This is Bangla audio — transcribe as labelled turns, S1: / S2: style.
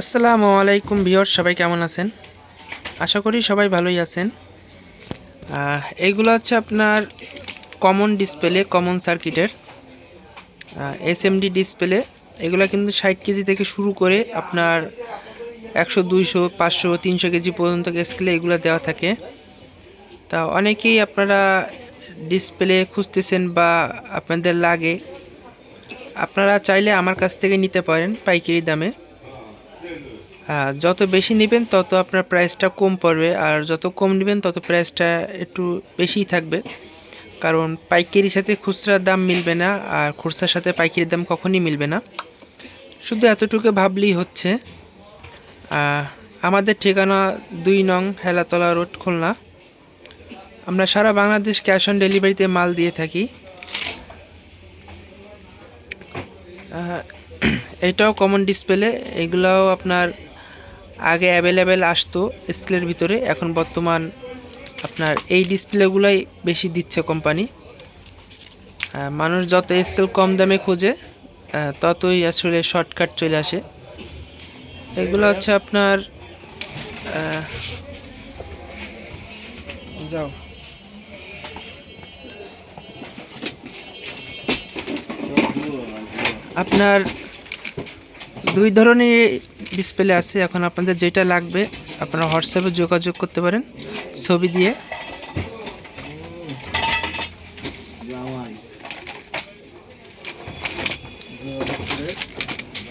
S1: আসসালামু আলাইকুম ভিওর সবাই কেমন আছেন? আশা করি সবাই ভালোই আছেন। এইগুলো হচ্ছে আপনার কমন ডিসপ্লে কমন সার্কিটের এসএমডি ডিসপ্লে এগুলো কিন্তু ষাট কেজি থেকে শুরু করে আপনার একশো, দুইশো, পাঁচশো, তিনশো কেজি পর্যন্ত স্কেলে এগুলো দেওয়া থাকে। তা অনেকেই আপনারা ডিসপ্লে খুঁজতেছেন বা আপনাদের লাগে। আপনারা চাইলে আমার কাছ থেকে নিতে পারেন পাইকারি দামে। যত বেশি নেবেন তত আপনার প্রাইসটা কম পড়বে। আর যত কম নেবেন তত প্রাইসটা একটু বেশিই থাকবে। কারণ পাইকারির সাথে খুচরার দাম মিলবে না, আর খুচরার সাথে পাইকারির দাম কখনই মিলবে না। শুধু এতটুকু ভাবলেই হচ্ছে। আমাদের ঠিকানা দুই নং হেলাতলা রোড, খুলনা। আমরা সারা বাংলাদেশ ক্যাশ অন ডেলিভারিতে মাল দিয়ে থাকি। এটাও কমন ডিসপ্লে এগুলাও আপনার আগে অ্যাভেলেবেল আসতো স্কেলের ভিতরে, এখন বর্তমান আপনার এই ডিসপ্লেগুলাই বেশি দিচ্ছে কোম্পানি মানুষ যত স্কেল কম দামে খোঁজে ততই আসলে শর্টকাট চলে আসে। এগুলো হচ্ছে আপনার যাও। আপনার দুই ধরনের ডিসপ্লে আছে এখন আপনাদের যেটা লাগবে, আপনারা হোয়াটসঅ্যাপে যোগাযোগ করতে পারেন ছবি দিয়ে Yeah.